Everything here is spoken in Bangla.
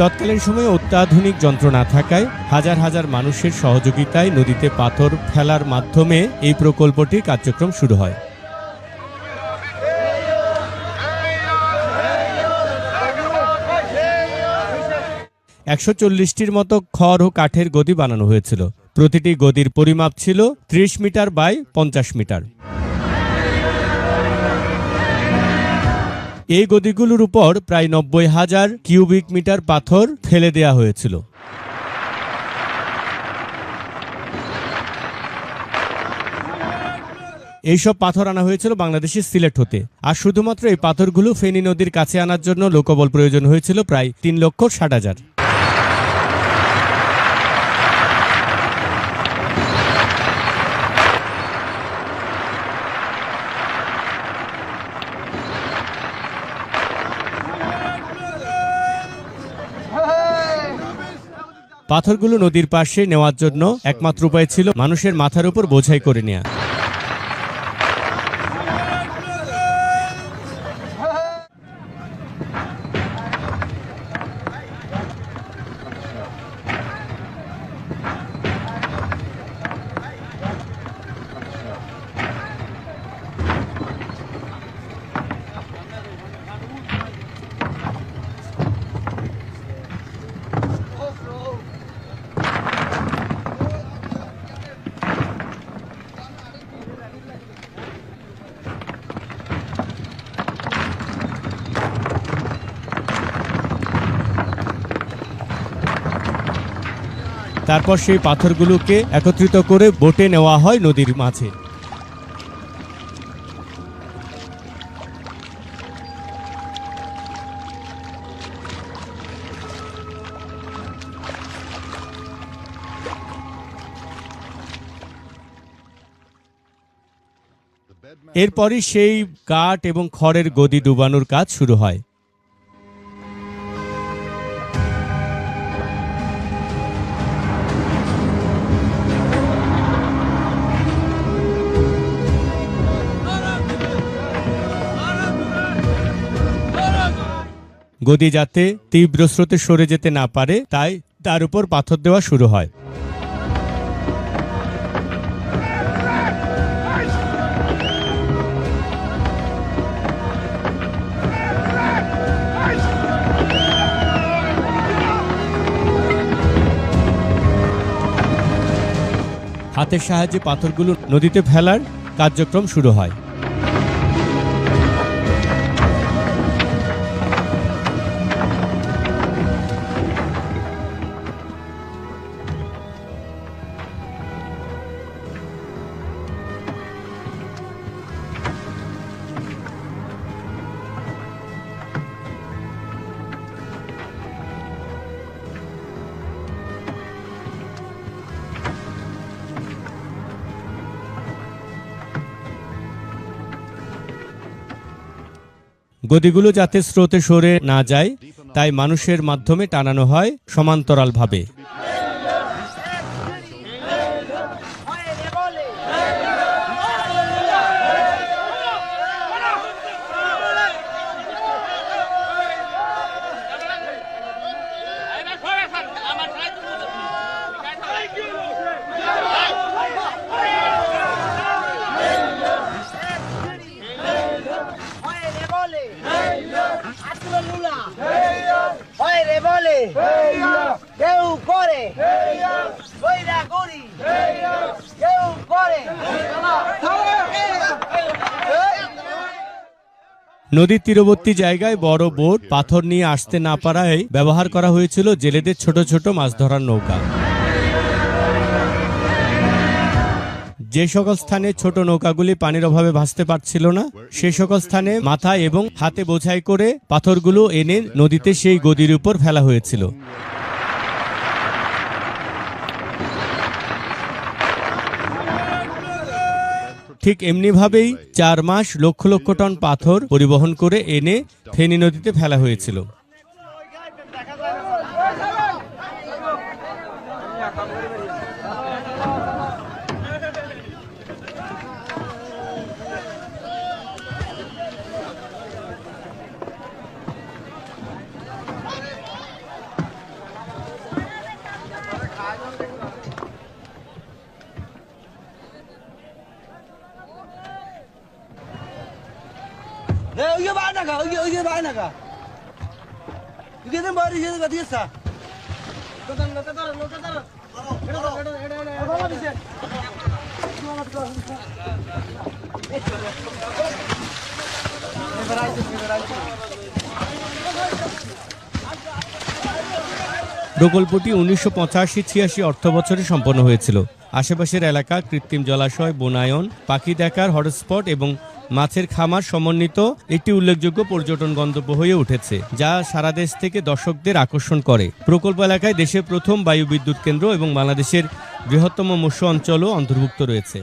তৎকালীন সময়ে অত্যাধুনিক যন্ত্র না থাকায় হাজার হাজার মানুষের সহযোগিতায় নদীতে পাথর ফেলার মাধ্যমে এই প্রকল্পটির কার্যক্রম শুরু হয়। একশো চল্লিশটির মতো খড় ও কাঠের গদি বানানো হয়েছিল। প্রতিটি গদির পরিমাপ ছিল ত্রিশ মিটার বাই পঞ্চাশ মিটার। এই গদিগুলোর উপর প্রায় নব্বই হাজার কিউবিক মিটার পাথর ফেলে দেয়া হয়েছিল। এইসব পাথর আনা হয়েছিল বাংলাদেশের সিলেট হতে। আর শুধুমাত্র এই পাথরগুলো ফেনী নদীর কাছে আনার জন্য লোকবল প্রয়োজন হয়েছিল প্রায় তিন লক্ষ ষাট হাজার। পাথরগুলো নদীর পাশে নেওয়ার জন্য একমাত্র উপায় ছিল মানুষের মাথার উপর বোঝাই করে নেওয়া তারপর সেই পাথরগুলোকে একত্রিত করে বোটে নেওয়া হয় নদীর মাঝে। এরপরই সেই কাঠ এবং খড়ের গদি ডুবানোর কাজ শুরু হয়। গদি যাতে তীব্র স্রোতে সরে যেতে না পারে, তাই তার উপর পাথর দেওয়া শুরু হয়। হাতের সাহায্যে পাথরগুলো নদীতে ফেলার কার্যক্রম শুরু হয়। গদিগুলো যাতে স্রোতে সরে না যায় তাই মানুষের মাধ্যমে টানানো হয় সমান্তরালভাবে। নদীর তীরবর্তী জায়গায় বড় বোট পাথর নিয়ে আসতে না পারায় ব্যবহার করা হয়েছিল জেলেদের ছোট ছোট মাছ ধরার নৌকা। যে সকল স্থানে ছোট নৌকাগুলি পানির অভাবে ভাসতে পারছিল না, সে সকল স্থানে মাথায় এবং হাতে বোঝাই করে পাথরগুলো এনে নদীতে সেই গদির উপর ফেলা হয়েছিল। ঠিক এমনিভাবেই চার মাস লক্ষ লক্ষ টন পাথর পরিবহন করে এনে ফেনী নদীতে ফেলা হয়েছিল নাকা ওই যে ওই যে ভাই নাকা তুই যে বাড়ি যে গদি আছে লোটা এটা এটা বাবা দিছে এবার আইছে এবার আইছে প্রকল্পটি উনিশশো পঁচাশি ছিয়াশি অর্থ বছরে সম্পন্ন হয়েছিল। আশেপাশের এলাকা কৃত্রিম জলাশয়, বনায়ন, পাখি দেখার হটস্পট এবং মাছের খামার সমন্বিত একটি উল্লেখযোগ্য পর্যটন গন্তব্য হয়ে উঠেছে, যা সারা দেশ থেকে দর্শকদের আকর্ষণ করে। প্রকল্প এলাকায় দেশের প্রথম বায়ু বিদ্যুৎ কেন্দ্র এবং বাংলাদেশের বৃহত্তম মৎস্য অঞ্চলও অন্তর্ভুক্ত রয়েছে।